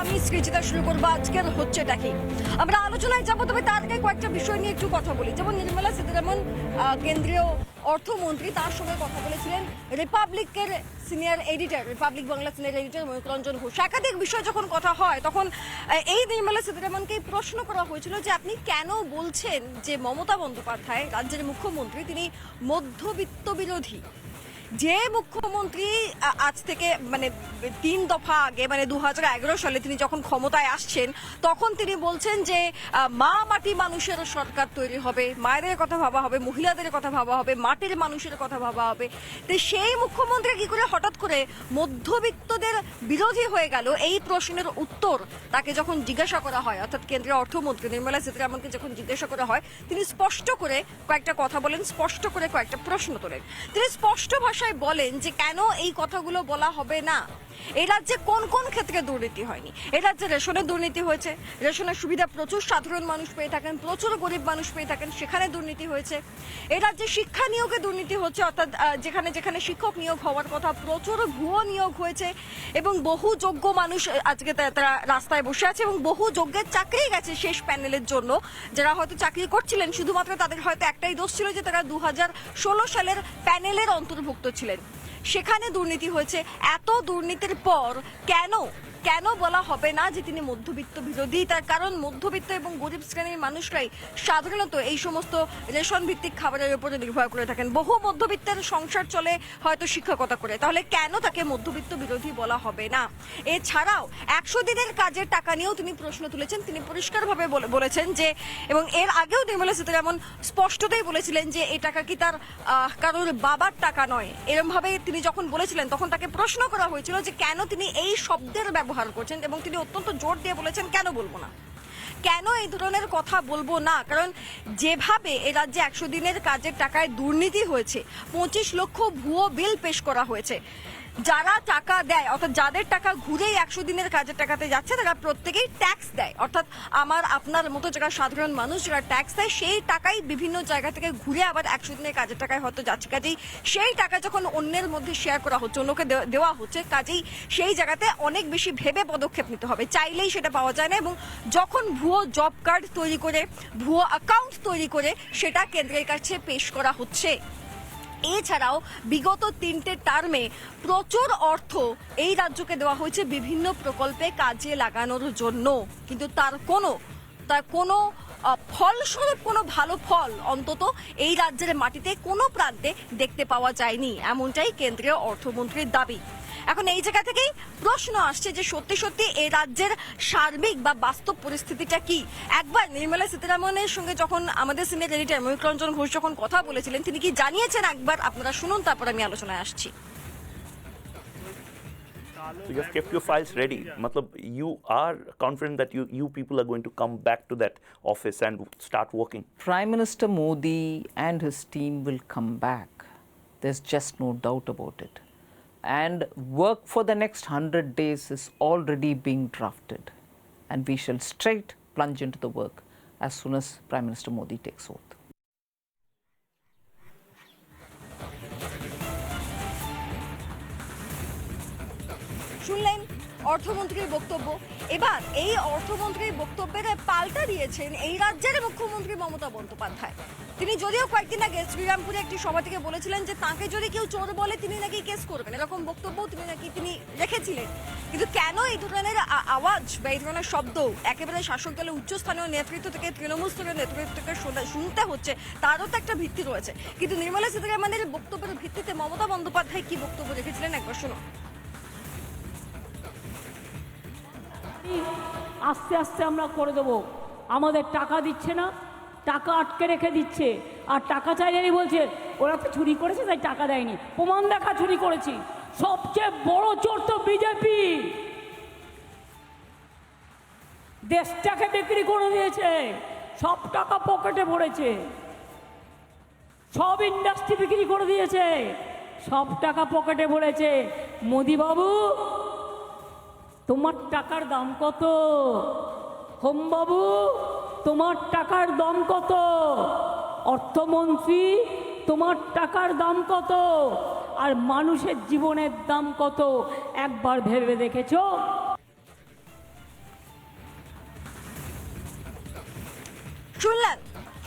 আমি সৃজিতা শুরু করব আজকের হচ্ছেটা কি? আমরা আলোচনায় যাব, তবে তার আগে কয়েকটা বিষয় নিয়ে একটু কথা বলি। যেমন নির্মলা সীতারামন কেন্দ্রীয় অর্থমন্ত্রী, তার সঙ্গে কথা বলেছিলেন রিপাবলিকের senior editor, Republic Bangla senior editor Mayuk Ghosh. একাধিক বিষয় যখন কথা হয়, তখন এই নির্মলা সীতারামনকে প্রশ্ন করা হয়েছিল যে আপনি কেন বলছেন যে মমতা বন্দ্যোপাধ্যায় রাজ্যের মুখ্যমন্ত্রী, তিনি মধ্যবিত্ত বিরোধী? যে মুখ্যমন্ত্রী আজ থেকে মানে তিন দফা আগে মানে দু সালে তিনি যখন ক্ষমতায় আসছেন, তখন তিনি বলছেন যে মা মাটি মানুষের সরকার তৈরি হবে, মায়েদের কথা ভাবা হবে, মহিলাদের কথা ভাবা হবে, মাটির মানুষের কথা ভাবা হবে। তো সেই মুখ্যমন্ত্রী কি করে হঠাৎ করে মধ্যবিত্তদের বিরোধী হয়ে গেল? এই প্রশ্নের উত্তর তাকে যখন জিজ্ঞাসা করা হয়, অর্থাৎ কেন্দ্রীয় অর্থমন্ত্রী নির্মলা সীতারামনকে যখন জিজ্ঞাসা করা হয়, তিনি স্পষ্ট করে কয়েকটা কথা বলেন, স্পষ্ট করে কয়েকটা প্রশ্ন তোলেন। তিনি স্পষ্ট ভাষায় বলেন যে কেন এই কথাগুলো বলা হবে না? এই রাজ্যে কোন কোন ক্ষেত্রে দুর্নীতি হয়নি? এই রাজ্যে রেশনের দুর্নীতি হয়েছে, রেশনের সুবিধা প্রচুর সাধারণ মানুষ পেয়ে থাকেন, প্রচুর গরিব মানুষ পেয়ে থাকেন, সেখানে দুর্নীতি হয়েছে। এই রাজ্যে শিক্ষা নিয়োগে দুর্নীতি হচ্ছে, অর্থাৎ যেখানে যেখানে শিক্ষক নিয়োগ হওয়ার কথা, প্রচুর ভুয়ো নিয়োগ হয়েছে এবং বহু যোগ্য মানুষ আজকে তারা রাস্তায় বসে আছে এবং বহু যোগ্যের চাকরি গেছে শেষ প্যানেলের জন্য। যারা হয়তো চাকরি করছিলেন, শুধুমাত্র তাদের হয়তো একটাই দোষ ছিল যে তারা দু হাজার ষোলো সালের প্যানেলের অন্তর্ভুক্ত ছিলেন। সেখানে দুর্নীতি হয়েছে। এত দুর্নীতির পর কেন কেন বলা হবে না যে তিনি মধ্যবিত্ত বিরোধী? তার কারণ মধ্যবিত্ত এবং গরিব শ্রেণির মানুষরাই সাধারণত এই সমস্ত রেশন ভিত্তিক খাবারের উপরে নির্ভর করে থাকেন। বহু মধ্যবিত্তের সংসার চলে হয়তো শিক্ষকতা করে। তাহলে কেন তাকে মধ্যবিত্ত বিরোধী বলা হবে না? এছাড়াও একশো দিনের কাজের টাকা নিয়েও তিনি প্রশ্ন তুলেছেন। তিনি পরিষ্কারভাবে বলে- বলেছেন যে, এবং এর আগেও নির্মলা সীতারামন স্পষ্টতই বলেছিলেন যে এই টাকা কি তার কারোর বাবার টাকা নয়? এরম ভাবে তিনি যখন বলেছিলেন, তখন তাকে প্রশ্ন করা হয়েছিল যে, কেন তিনি এই শব্দের ব্যবহার করছেন এবং তিনি অত্যন্ত জোর দিয়ে বলেছেন, কেন বলব না? কেন এই ধরনের কথা বলব না? কারণ যেভাবে এ রাজ্যে একশো দিনের কাজের টাকায় দুর্নীতি হয়েছে, পঁচিশ লক্ষ ভুয়ো বিল পেশ করা হয়েছে। যারা টাকা দেয়, অর্থাৎ যাদের টাকা ঘুরেই একশো দিনের কাজের টাকাতে যাচ্ছে, তারা প্রত্যেকেই ট্যাক্স দেয়। অর্থাৎ আমার, আপনার মতো যারা সাধারণ মানুষ যারা ট্যাক্স দেয়, সেই টাকাই বিভিন্ন জায়গা থেকে ঘুরে আবার একশো দিনের কাজের টাকায় হয়তো যাচ্ছে। কাজেই সেই টাকা যখন অন্যের মধ্যে শেয়ার করা হচ্ছে, অন্যকে দেওয়া হচ্ছে, কাজেই সেই জায়গাতে অনেক বেশি ভেবে পদক্ষেপ নিতে হবে। চাইলেই সেটা পাওয়া যায় না এবং যখন ভুয়ো জব কার্ড তৈরি করে, ভুয়ো অ্যাকাউন্ট তৈরি করে, সেটা কেন্দ্রের কাছে পেশ করা হচ্ছে। এছাড়াও বিগত তিনটে টার্মে প্রচুর অর্থ এই রাজ্যকে দেওয়া হয়েছে বিভিন্ন প্রকল্পে কাজে লাগানোর জন্য। কিন্তু তার কোনো তার কোনো ফলস্বরূপ কোনো ভালো ফল অন্তত এই রাজ্যের মাটিতে কোনো প্রান্তে দেখতে পাওয়া যায়নি। এমনটাই কেন্দ্রীয় অর্থমন্ত্রীর দাবি। এখন এই জায়গা থেকেই প্রশ্ন আসছে যে সত্যি সত্যি এই রাজ্যের সার্বিক বা বাস্তব পরিস্থিতিটা কি? একবার নির্মলা সীতারামনের সঙ্গে যখন আমাদের সিনিয়র এডিটর ময়ূক রঞ্জন ঘোষ যখন কথা বলেছিলেন, তিনি কি জানিয়েছেন? একবার আপনারা শুনুন, তারপর আমি আলোচনায় আসছি। So you have kept your files ready. Matlab, you are confident that you, you people are going to come back to that office and start working. Prime Minister Modi and his team will come back. There's just no doubt about it. And work for the next 100 days is already being drafted. And we shall straight plunge into the work as soon as Prime Minister Modi takes oath. অর্থমন্ত্রীর বক্তব্য। এবার এই অর্থমন্ত্রীর বক্তব্যের পাল্টা দিয়েছেন এই রাজ্যের মুখ্যমন্ত্রী মমতা বন্দ্যোপাধ্যায়। তিনি যদিও কয়েকদিন আগে শ্রীরামপুরে একটি সভা থেকে বলেছিলেন যে তাকে যদি কেউ চোর বলে তিনি নাকি কেস করবেন। এরকম বক্তব্য তিনি নাকি তিনি রেখেছিলেন। কিন্তু কেন এই ধরনের আওয়াজ বা এই ধরনের শব্দ একেবারে শাসক দলের উচ্চস্থানীয় নেতৃত্ব থেকে, তৃণমূল স্তরের নেতৃত্ব থেকে শোনা- শুনতে হচ্ছে, তারও তো একটা ভিত্তি রয়েছে। কিন্তু নির্মলা সীতারামনের বক্তব্যের ভিত্তিতে মমতা বন্দ্যোপাধ্যায় কি বক্তব্য রেখেছিলেন একবার শুনুন আস্তে আস্তে আমরা করে দেবো। আমাদের টাকা দিচ্ছে না, টাকা আটকে রেখে দিচ্ছে। আর টাকা চাইলেই বলছে, ওরা তো চুরি করেছে, তাই টাকা দেয়নি। প্রমাণ দেখা চুরি করেছি। সবচেয়ে বড় চোর তো বিজেপি। দেশটাকে বিক্রি করে দিয়েছে, সব টাকা পকেটে ভরেছে। সব ইন্ডাস্ট্রি বিক্রি করে দিয়েছে, সব টাকা পকেটে ভরেছে। মোদিবাবু তোমার টাকার দাম কত? হোমবাবু, তোমার টাকার দাম কত? অর্থমন্ত্রী, তোমার টাকার দাম কত? আর মানুষের জীবনের দাম কত? একবার ভেবে দেখেছ? শুনলেন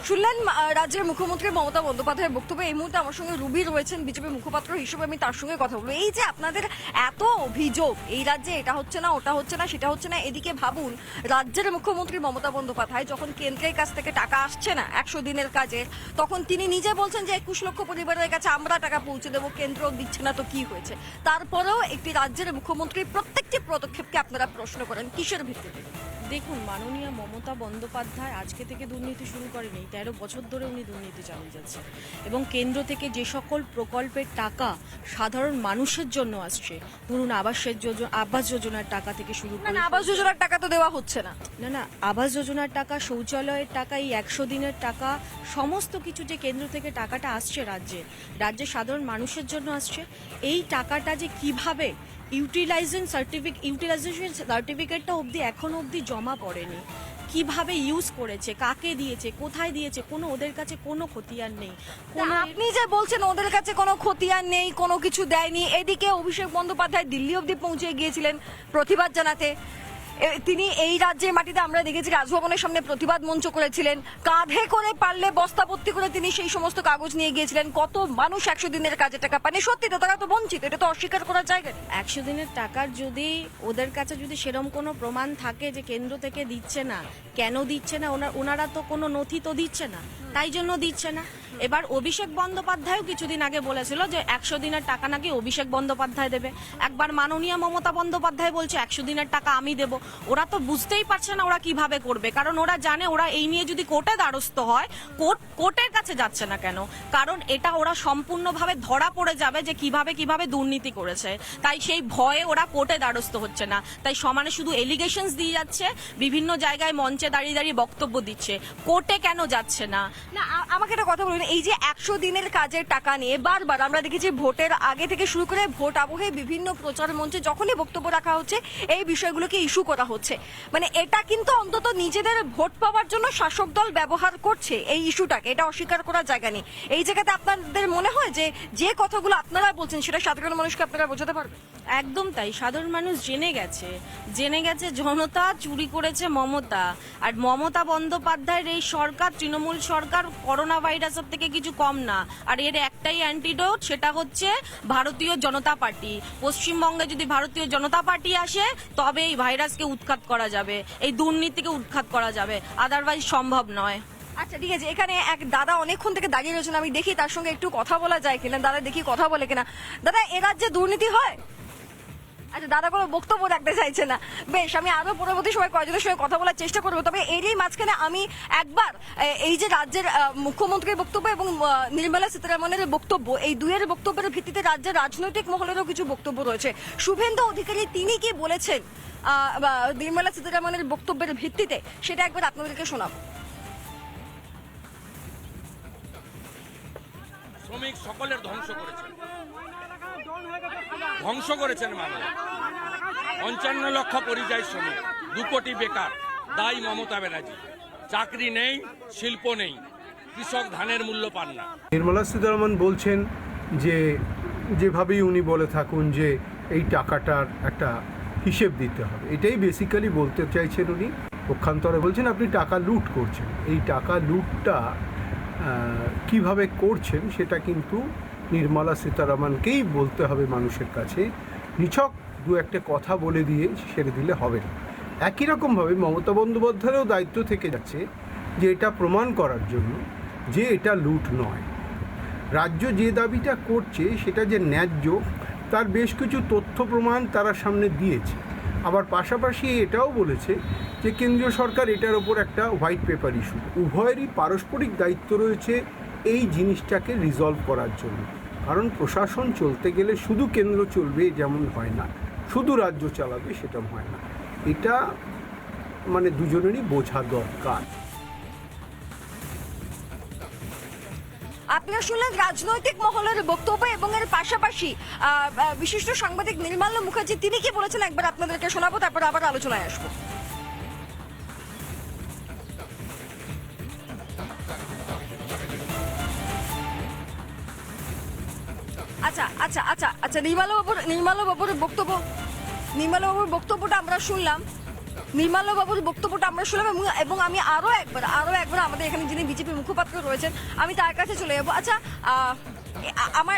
শুনলেন রাজ্যের মুখ্যমন্ত্রী মমতা বন্দ্যোপাধ্যায়ের বক্তব্য এই মুহূর্তে আমার সঙ্গে রুবি রয়েছেন বিজেপি মুখপাত্র হিসেবে, আমি তার সঙ্গে কথা বলব। এই যে আপনাদের এত অভিযোগ, এই রাজ্যে এটা হচ্ছে না, ওটা হচ্ছে না, সেটা হচ্ছে না, এদিকে ভাবুন, রাজ্যের মুখ্যমন্ত্রী মমতা বন্দ্যোপাধ্যায় যখন কেন্দ্রের কাছ থেকে টাকা আসছে না, একশো দিনের কাজের তখন তিনি নিজে বলছেন যে একুশ লক্ষ পরিবারের কাছে আমরা টাকা পৌঁছে দেবো, কেন্দ্র দিচ্ছে না তো কি হয়েছে? তারপরেও একটি রাজ্যের মুখ্যমন্ত্রী প্রত্যেকটি পদক্ষেপকে আপনারা প্রশ্ন করেন, কিসের ভিত্তিতে? দেখুন মাননীয় মমতা বন্দ্যোপাধ্যায় আজকে থেকে দুর্নীতি শুরু করেনি। তেরো বছর ধরে উনি দুর্নীতি চালিয়ে যাচ্ছেন। এবং কেন্দ্র থেকে যে সকল প্রকল্পের টাকা সাধারণ মানুষের জন্য আসছে ধরুন আবাসের যোজনা আবাস যোজনার টাকা থেকে শুরু না করে আবাস যোজনার টাকা তো দেওয়া হচ্ছে না। না না আবাস যোজনার টাকা শৌচালয়ের টাকা এই একশো দিনের টাকা সমস্ত কিছু যে কেন্দ্র থেকে টাকাটা আসছে রাজ্যে রাজ্যের সাধারণ মানুষের জন্য আসছে এই টাকাটা যে কীভাবে ইউটিলাইজেশন সার্টিফিক ইউটিলাইজেশন সার্টিফিকেটটা অবধি এখনও অবধি জমা পড়েনি। কীভাবে ইউজ করেছে কাকে দিয়েছে কোথায় দিয়েছে কোনো ওদের কাছে কোনো খতিয়ান নেই। কোনো আপনি যে বলছেন ওদের কাছে কোনো খতিয়ান নেই কোনো কিছু দেয়নি এদিকে অভিষেক বন্দ্যোপাধ্যায় দিল্লি অবধি পৌঁছে গিয়েছিলেন প্রতিবাদ জানাতে। তিনি এই রাজ্যের মাটিতে আমরা দেখেছি রাজভবনের সামনে প্রতিবাদ মঞ্চ করেছিলেন। কাঁধে করে পারলে বস্তাপত্তি করে তিনি সেই সমস্ত কাগজ নিয়ে গিয়েছিলেন। কত মানুষ একশো দিনের কাজে টাকা পায়নি সত্যি তো, তারা তো বঞ্চিত, এটা তো অস্বীকার করার জায়গা একশো দিনের টাকার যদি ওদের কাছে যদি সেরম কোনো প্রমাণ থাকে যে কেন্দ্র থেকে দিচ্ছে না, কেন দিচ্ছে না? ওনারা তো কোনো নথি তো দিচ্ছে না। তাই জন্য দিচ্ছে না। এবার অভিষেক বন্দ্যোপাধ্যায়ও কিছুদিন আগে বলেছিল যে একশো দিনের টাকা নাকি অভিষেক বন্দ্যোপাধ্যায় দেবে। একবার মাননীয় মমতা বন্দ্যোপাধ্যায় বলছে, একশো দিনের টাকা আমি দেব। ওরা তো বুঝতেই পারছে না ওরা কীভাবে করবে, কারণ ওরা জানে ওরা এই নিয়ে যদি কোর্টে দ্বারস্থ হয়, কোর্ট, কোর্টের কাছে যাচ্ছে না কেন? কারণ এটা ওরা সম্পূর্ণভাবে ধরা পড়ে যাবে যে কীভাবে কীভাবে দুর্নীতি করেছে। তাই সেই ভয়ে ওরা কোর্টে দ্বারস্থ হচ্ছে না। তাই সমানে শুধু এলিগেশনস দিয়ে যাচ্ছে, বিভিন্ন জায়গায় মঞ্চে দাঁড়িয়ে দাঁড়িয়ে বক্তব্য দিচ্ছে। কোর্টে কেন যাচ্ছে না? না আমাকে একটা কথা বলুন। এই যে একশো দিনের কাজের টাকা নিয়ে বারবার আমরা দেখেছি ভোটের আগে থেকে শুরু করে ভোট আবহে বিভিন্ন প্রচার মঞ্চে যখনই বক্তব্য রাখা হচ্ছে, এই বিষয়গুলোকে ইস্যু করা হচ্ছে। মানে এটা কিন্তু অন্তত নিজেদের ভোট পাওয়ার জন্য শাসক দল ব্যবহার করছে এই ইস্যুটাকে এটা অস্বীকার করার জায়গা নেই। এই জায়গাতে আপনাদের মনে হয় যে যে কথাগুলো আপনারা বলছেন, সেটা সাধারণ মানুষকে আপনারা বোঝাতে পারবেন? একদম তাই, সাধারণ মানুষ জেনে গেছে। জেনে গেছে জনতা চুরি করেছে মমতা। আর মমতা বন্দ্যোপাধ্যায়ের এই সরকার, তৃণমূল সরকার, করোনা ভাইরাসের থেকে কিছু কম না। আর এর একটাই অ্যান্টিডোট সেটা হচ্ছে ভারতীয় জনতা পার্টি। পশ্চিমবঙ্গে যদি ভারতীয় জনতা পার্টি আসে, তবে এই ভাইরাসকে উৎখাত করা যাবে। এই দুর্নীতিকে উৎখাত করা যাবে। আদারওয়াইজ সম্ভব নয়। আচ্ছা ঠিক আছে। এখানে এক দাদা অনেকক্ষণ থেকে দাঁড়িয়ে রয়েছেন। আমি দেখি তার সঙ্গে একটু কথা বলা যায় কিনা। দাদা দেখি কথা বলে কিনা। দাদা, এ রাজ্যে দুর্নীতি হয়? আচ্ছা দাদা কোনো বক্তব্য রাখতে চাইছে না। বেশ, আমি আরও পরবর্তী সময় কয়েকজনের সঙ্গে কথা বলার চেষ্টা করব, তবে এরই মাঝখানে আমি একবার এই যে রাজ্যের মুখ্যমন্ত্রীর বক্তব্য এবং নির্মলা সীতারামনের বক্তব্য, এই দুইয়ের বক্তব্যের ভিত্তিতে রাজ্যের রাজনৈতিক মহলেরও কিছু বক্তব্য রয়েছে। শুভেন্দু অধিকারী, তিনি কি বলেছেন নির্মলা সীতারামনের বক্তব্যের ভিত্তিতে? সেটা একবার আপনাদেরকে শোনাবো। শ্রমিক সকলের ধ্বংস করেছেন ধ্বংস করেছেন মানে পঞ্চান্ন লক্ষ পরিযায়ী শ্রমিক, দু কোটি বেকার, দায়ী মমতা ব্যানার্জি। চাকরি নেই, শিল্প নেই, কৃষক ধানের মূল্য পান না। নির্মলা সীতারামন বলছেন যে, যেভাবেই উনি বলে থাকুন যে, এই টাকাটার একটা হিসেব দিতে হবে। এটাই বেসিক্যালি বলতে চাইছেন উনি। পক্ষান্তরে বলছেন, আপনি টাকা লুট করছেন। এই টাকা লুটটা কীভাবে করছেন সেটা কিন্তু নির্মলা সীতারামনকেই বলতে হবে মানুষের কাছে, নিছক দু একটা কথা বলে দিয়ে সেরে দিলে হবে না। একই রকমভাবে মমতা বন্দ্যোপাধ্যায়েরও দায়িত্ব থেকে যাচ্ছে যে এটা প্রমাণ করার জন্য যে এটা লুট নয়। রাজ্য যে দাবিটা করছে সেটা যে ন্যায্য, তার বেশ কিছু তথ্য প্রমাণ তারা সামনে দিয়েছে। আবার পাশাপাশি এটাও বলেছে যে কেন্দ্রীয় সরকার এটার ওপর একটা হোয়াইট পেপার ইস্যু। উভয়েরই পারস্পরিক দায়িত্ব রয়েছে এই জিনিসটাকে রিজলভ করার জন্য। কারণ প্রশাসন চলতে গেলে শুধু কেন্দ্র চলবে যেমন হয় না, শুধু রাজ্য চালাবে সেটা হয় না। এটা মানে দুজনেরই বোঝা দরকার। আপনারা শুনলেন রাজনৈতিক মহলের বক্তব্য এবং এর পাশাপাশি বিশিষ্ট সাংবাদিক নির্মাল্য মুখার্জি, তিনি কি বলেছেন? একবার আপনাদেরকে শোনাবো, তারপর আবার আলোচনায় আসব। আচ্ছা আচ্ছা আচ্ছা আচ্ছা নির্মালা বাবুর নির্মালা বাবুর বক্তব্য নির্মালা বাবুর বক্তব্যটা আমরা শুনলাম। নির্মাল্য বাবুর বক্তব্যটা আমরা শুনলাম এবং আমি আরও একবার আরও একবার আমাদের এখানে যিনি বিজেপি মুখপাত্র রয়েছেন, আমি তার কাছে চলে যাব। আচ্ছা আমার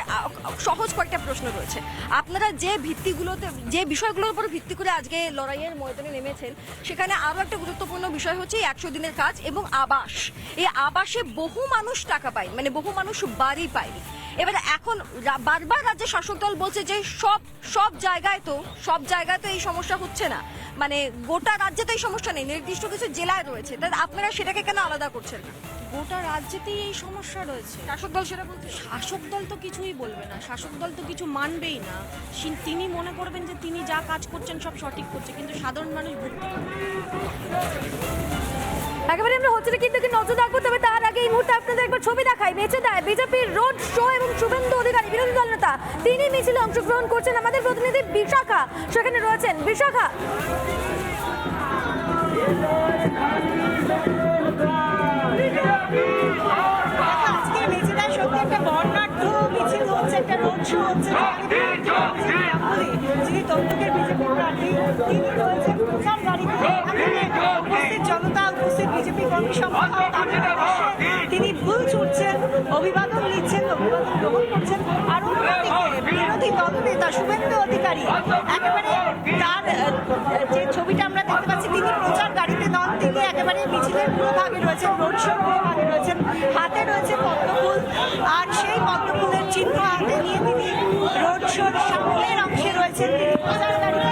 সহজ কয়েকটা প্রশ্ন রয়েছে। আপনারা যে ভিত্তিগুলোতে, যে বিষয়গুলোর উপর ভিত্তি করে আজকে লড়াইয়ের ময়দানে নেমেছেন, সেখানে আরও একটা গুরুত্বপূর্ণ বিষয় হচ্ছে একশো দিনের কাজ এবং আবাস। এই আবাসে বহু মানুষ টাকা পায় মানে বহু মানুষ বাড়ি পায়নি এবার এখন বারবার রাজ্যের শাসক দল বলছে যে সব সব জায়গায় তো সব জায়গায় তো এই সমস্যা হচ্ছে না। মানে গোটা রাজ্যে তো এই সমস্যা নেই নির্দিষ্ট কিছু জেলায় রয়েছে। তাহলে আপনারা সেটাকে কেন আলাদা করছেন? না গোটা রাজ্যেতেই এই সমস্যা রয়েছে। শাসক দল সেটা বলছে শাসক দল তো কিছুই বলবে না শাসক দল তো কিছু মানবেই না। তিনি মনে করবেন যে তিনি যা কাজ করছেন সব সঠিক করছে কিন্তু সাধারণ মানুষ ভুগতে একেবারে আমরা হচ্ছে কিন্তু কি নজর রাখব তবে তার আগে এই মুহূর্তে আপনাদের একবার ছবি দেখাই। বেঁচে দেয় বিজেপির রোড শো এবং শুভেন্দু অধিকারী বিরোধী দল নেতা। তিনি মিছিলে অংশগ্রহণ করছেন আমাদের প্রতিনিধি বিশাখা। সেখানে রয়েছেন বিশাখা। একটা মিছিল হচ্ছে একটা রোড শো হচ্ছে। যিনি তমলুকের তিনি ভুল ছুটছেন অভিবাদন নিচ্ছেন, অভিবাদন গ্রহণ করছেন। আর অন্যদিকে বিরোধী দলনেতা শুভেন্দু অধিকারী একেবারে তার যে ছবিটা আমরা দেখতে পাচ্ছি, তিনি প্রচার গাড়িতে নন, তিনি একেবারে মিছিলের পুরো ভাগে রয়েছেন রোড শোর পুরো ভাগে রয়েছেন, হাতে রয়েছে পদ্মফুল। আর সেই পদ্মফুলের চিহ্ন হাতে নিয়ে তিনি রোড শোর সামনের অংশে রয়েছেন, তিনি প্রচার গাড়িতে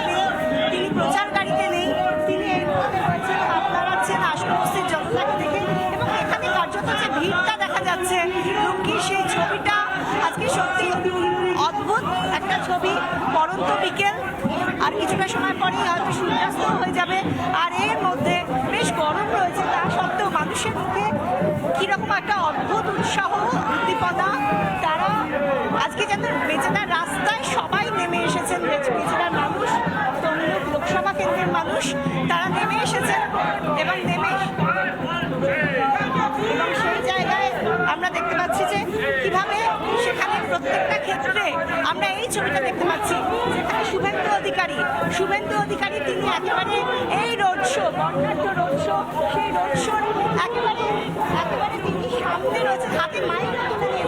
ভিড়টা দেখা যাচ্ছে। লুঙ্গির সেই ছবিটা আজকে সত্যি অদ্ভুত একটা ছবি। পরন্ত বিকেল, আর কিছুটা সময় পরেই হয়তো সূর্যাস্ত হয়ে যাবে। আর এর মধ্যে বেশ গরম রয়েছে, তা সত্ত্বেও মানুষের মুখে কীরকম একটা অদ্ভুত উৎসাহ, উদ্দীপনা। তারা আজকে যেন বেচেদার রাস্তায় সবাই নেমে এসেছেন বেচ- বেচেদার মানুষ, তমলুক লোকসভা কেন্দ্রের মানুষ, তারা নেমে এসেছেন। এবং নেমে কীভাবে সেখানে প্রত্যেকটা ক্ষেত্রে আমরা এই ছবিটা দেখতে পাচ্ছি। যেখানে শুভেন্দু অধিকারী শুভেন্দু অধিকারী তিনি একেবারে এই রোড শো বর্ণাঢ্য রোড শো সেই রোড শোর একেবারে একেবারে তিনি সামনে রয়েছে হাতে মাইক তুলে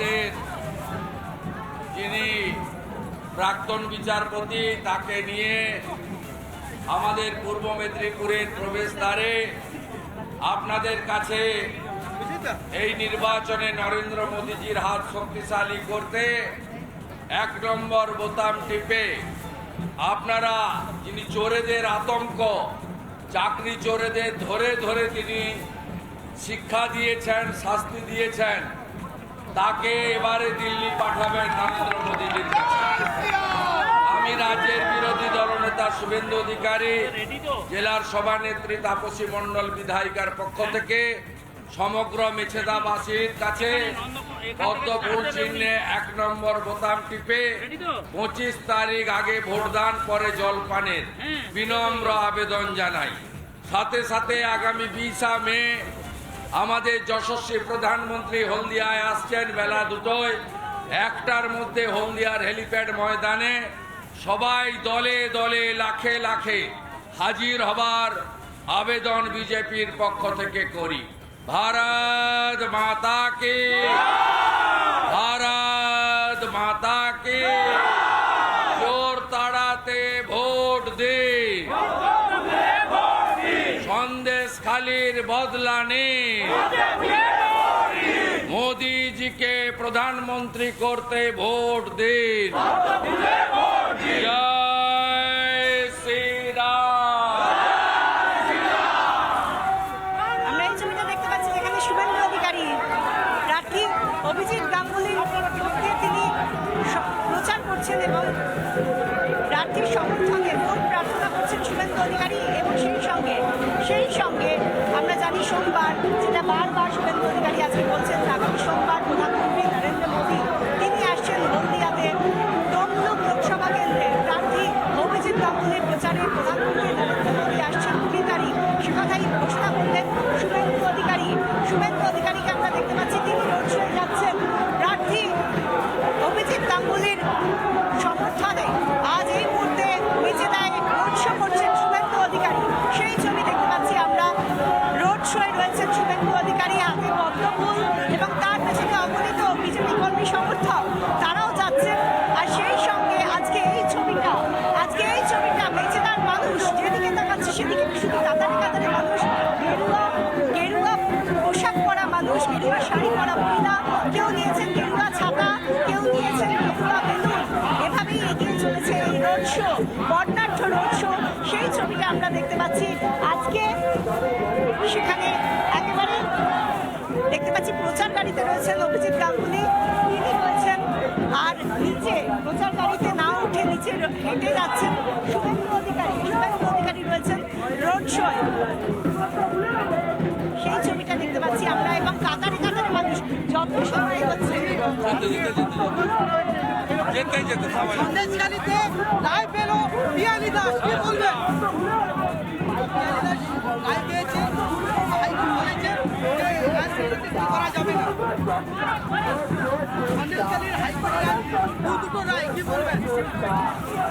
আমাদের যিনি প্রাক্তন বিচারপতি, তাকে নিয়ে আমাদের পূর্ব মেদিনীপুরের প্রবেশদ্বারে আপনাদের কাছে এই নির্বাচনে নরেন্দ্র মোদীজির হাত শক্তিশালী করতে এক নম্বর বোতাম টিপে আপনারা যিনি চোরেদের আতঙ্ক, চাকরি চোরেদের ধরে ধরে তিনি শিক্ষা দিয়েছেন, শাস্তি দিয়েছেন তাকে এবারে দিল্লি পাঠাবেন নরেন্দ্র মোদীজির কাছে। আমি রাজ্যের বিরোধী দলনেতা শুভেন্দু অধিকারী, জেলার সভানেত্রী তাপসী মণ্ডল বিধায়িকার পক্ষ থেকে সমগ্র মেছেদাবাসীর কাছে পদ্ম ফুল চিহ্নে এক নম্বর বোতাম টিপে পঁচিশ তারিখ আগে ভোটদান পরে জলপানের বিনম্র আবেদন জানাই। সাথে সাথে আগামী বিশা মে আমাদের যশস্বী প্রধানমন্ত্রী হলদিয়ায় আসছেন বেলা দুটোয়। একটার মধ্যে হলদিয়ার হেলিপ্যাড ময়দানে সবাই দলে দলে, লাখে লাখে হাজির হবার আবেদন বিজেপির পক্ষ থেকে করি। ভারত মাতাকে ভারত! করতে ভোট দিন জয় শ্রীরাম আমরা এই ছবিটা দেখতে পাচ্ছি অধিকারী প্রার্থী অভিজিৎ তিনি ভোট করছেন অধিকারী এবং সেই সঙ্গে সেই সঙ্গে আমরা জানি সোমবার যেটা বারবার শুভেন্দু অধিকারী আজকে বলছেন পাচ্ছি। আজকে সেখানে একেবারে দেখতে পাচ্ছি প্রচার গাড়িতে রয়েছেন অভিজিৎ গাঙ্গুলি। তিনি রয়েছেন আর নিচে প্রচার গাড়িতে না উঠে নিচে হেঁটে যাচ্ছেন। শুভেন্দু অধিকারী শুভেন্দু অধিকারী রয়েছেন রোড শোয় সেই ছবিটা দেখতে পাচ্ছি আমরা এবং কাতারে কাতারে মানুষ যত সময় যেতে যেতে লাইভ পেল পিয়ালি দাস কি বলবেন?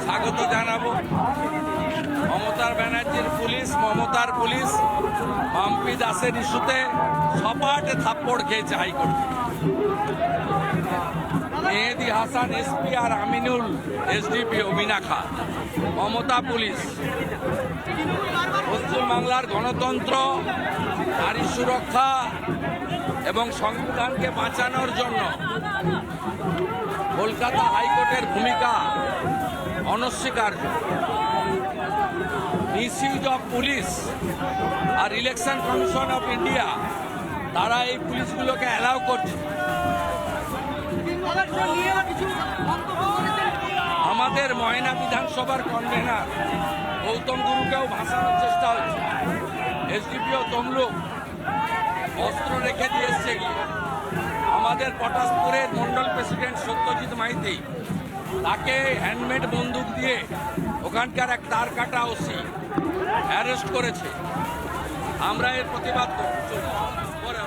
স্বাগত জানাব। মমতার ব্যানার্জির পুলিশ, মমতার পুলিশ মাম্পি দাসের ইস্যুতে সপাটে থাপ্পড় খেয়েছে high court. Mehedi Hasan, SP আর আমিনুল, এসডিপি অমিনাখা মমতা পুলিশ। পশ্চিমবাংলার গণতন্ত্র, নারী সুরক্ষা এবং সংবিধানকে বাঁচানোর জন্য কলকাতা হাইকোর্টের ভূমিকা অনস্বীকার্য। মিসইউজ অফ পুলিশ আর ইলেকশন কমিশন অফ ইন্ডিয়া তারা এই পুলিশগুলোকে অ্যালাউ করছে। আমাদের ময়না বিধানসভার কনভেনার গৌতম গুরুকেও ভাসানোর চেষ্টা হচ্ছে। এসডিপিও তমলুক, অস্ত্র রেখে দিয়ে এসছে গিয়ে আমাদের পটাশপুরের মন্ডল প্রেসিডেন্ট সত্যজিৎ মাইতি, তাকে হ্যান্ডমেড বন্দুক দিয়ে ওখানকার এক তার কাটা ওসি অ্যারেস্ট করেছে। আমরা এর প্রতিবাদ পরে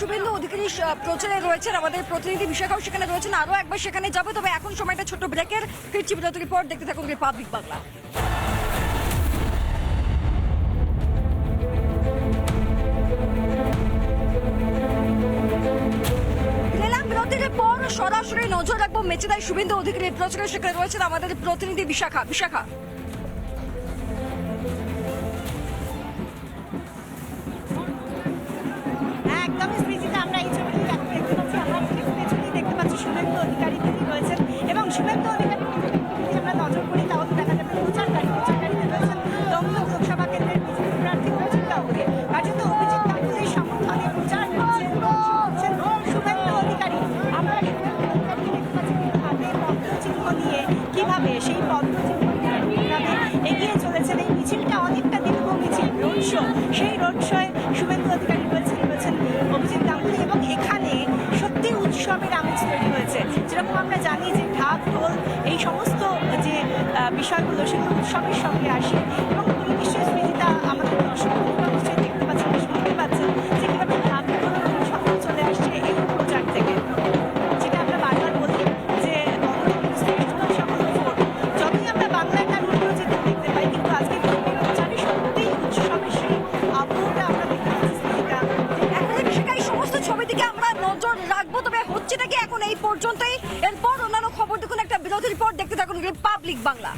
শুভেন্দু অধিকারী প্রচারে রয়েছেন আমাদের প্রতিনিধি বিশাখাও সেখানে রয়েছেন। আরও একবার সেখানে যাবে, তবে এখন সময়টা ছোট ব্রেকের ফিরছি বিরত রিপোর্ট দেখতে থাকুন রিপাবলিক বাংলা। নজর রাখব। মেচেদায় শুভেন্দু অধিকারী প্রচারে সেখানে রয়েছেন আমাদের প্রতিনিধি বিশাখা। বিশাখা। একদমই আমরা এই ছবিটি বিষয়গুলো সেগুলো উৎসবের সঙ্গে আসে এবং তুমি নিশ্চয়ই সৃজিতা আমাদের দর্শক নিশ্চয়ই দেখতে পাচ্ছেন শুনতে পাচ্ছেন যে কীভাবে ঢাক ঢোল চলে আসছে এই প্রচার থেকে। যেটা আমরা বারবার বলি যে সকল ভোট। যতই আমরা বাংলায় উল্টো যেতে দেখতে পাই, কিন্তু আজকে বিজেপির প্রচারে সত্যিই উৎসবের সেই আবহটা আমরা দেখতে পাচ্ছি থেকে সেখানে এই সমস্ত ছবি দিকে আমরা নজর রাখব। তবে হচ্ছে নাকি এখন এই পর্যন্তই। এরপর অন্যান্য খবর দেখুন একটা বিরোধী রিপোর্ট দেখতে থাকুন পাবলিক বাংলা।